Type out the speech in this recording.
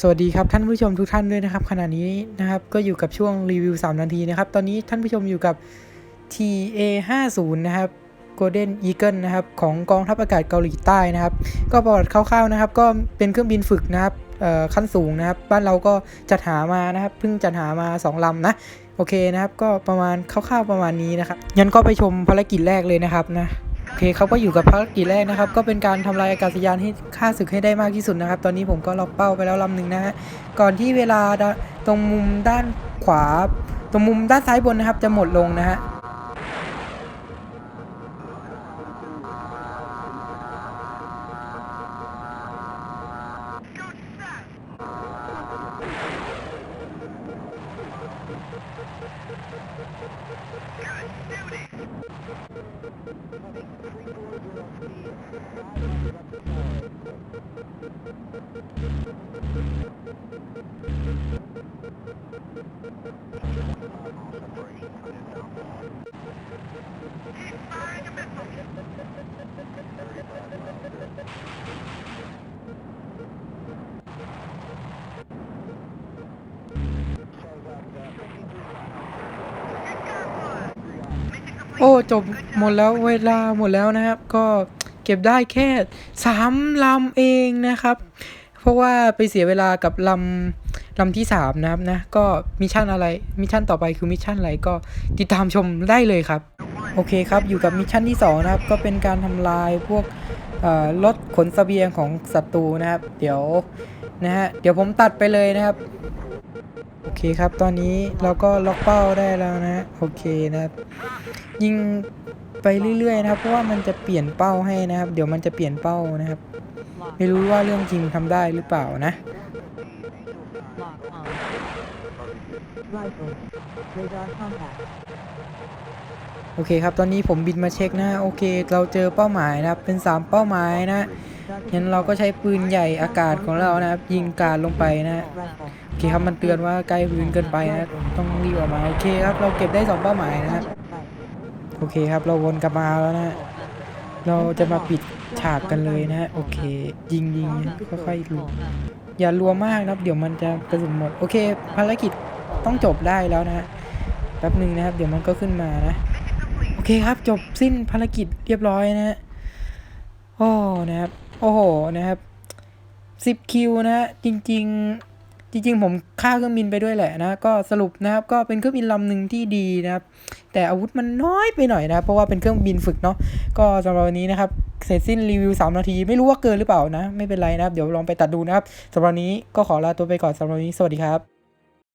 สวัสดีครับท่านผู้ชมทุกท่านด้วยนะครับขณะนี้นะครับก็อยู่กับช่วงรีวิว 3 นาทีนะครับ ตอนนี้ท่านผู้ชมอยู่กับ TA 5 0นะครับ Golden Eagle นะครับของกองทัพอากาศเกาหลีใต้นะครับ ก็ประวัติคร่าวๆนะครับ ก็เป็นเครื่องบินฝึกนะครับขั้นสูงนะครับ บ้านเราก็จัดหามานะครับเพิ่งจัดหามา 2ลำนะโอเคนะครับ ก็ประมาณคร่าวๆประมาณนี้นะครับงั้นก็ไปชมภารกิจแรกเลยนะครับนะ เคเขาก็อยู่กับภารกิจแรกนะครับ ก็เป็นการทำลายอากาศยานให้ค่าศึกให้ได้มากที่สุดนะครับ ตอนนี้ผมก็ล็อกเป้าไปแล้วลำหนึ่งนะฮะก่อนที่เวลาตรงมุมด้านขวา ตรงมุมด้านซ้ายบนนะครับ จะหมดลงนะฮะ โอ้จบหมดแล้วเวลาหมดแล้วนะครับ ก็เก็บได้แค่สามลำเองนะครับ เพราะว่าไปเสียเวลากับลำลำที่สามนะครับนะ ก็มิชชั่นอะไรมิชชั่นต่อไปคือมิชชั่นอะไรก็ติดตามชมได้เลยครับ โอเคครับอยู่กับมิชชั่นที่2นะครับ ก็เป็นการทำลายพวกรถขนเสบียงของศัตรูนะครับ เดี๋ยวนะฮะเดี๋ยวผมตัดไปเลยนะครับโอเคครับ ตอนนี้เราก็ล็อกเป้าได้แล้วนะ โอเคนะครับ ยิงไปเรื่อยๆนะครับ เพราะว่ามันจะเปลี่ยนเป้าให้นะครับ เดี๋ยวมันจะเปลี่ยนเป้านะครับ ไม่รู้ว่าเรื่องจริงทำได้หรือเปล่านะโอเคครับ ตอนนี้ผมบินมาเช็คนะโอเค เราเจอเป้าหมายนะครับ เป็น 3 เป้าหมายนะงั้นเราก็ใช้ปืนใหญ่อากาศของเรานะครับ ยิงการลงไปนะโอเคครับมันเตือนว่าใกล้พื้นเกินไปนะ ต้องรีบออกมาโอเคครับ เราเก็บได้ 2 เป้าหมายนะฮะ Right. โอเคครับ เราวนกลับมาแล้วนะ เราจะมาปิดฉากกันเลยนะ โอเค ยิงยิงค่อยๆดูอย่ารัวมากนะครับ เดี๋ยวมันจะกระสุนหมด โอเค ภารกิจต้องจบได้แล้วนะแป๊บหนึ่งนะครับ เดี๋ยวมันก็ขึ้นมานะ โอเคครับ จบสิ้นภารกิจเรียบร้อยนะฮะโอ้นะครับ โอ้โหนะครับสิบคิวนะฮะจริง ๆ จริงๆ ผมฆ่าเครื่องบินไปด้วยแหละนะก็สรุปนะครับก็เป็นเครื่องบินลำหนึ่งที่ดีนะครับ แต่อาวุธมันน้อยไปหน่อยนะ เพราะว่าเป็นเครื่องบินฝึกเนาะก็สำหรับวันนี้นะครับเสร็จสิ้นรีวิว 3 นาที ไม่รู้ว่าเกินหรือเปล่านะ ไม่เป็นไรนะครับ เดี๋ยวลองไปตัดดูนะครับสำหรับวันนี้ก็ขอลาตัวไปก่อนสำหรับวันนี้สวัสดีครับ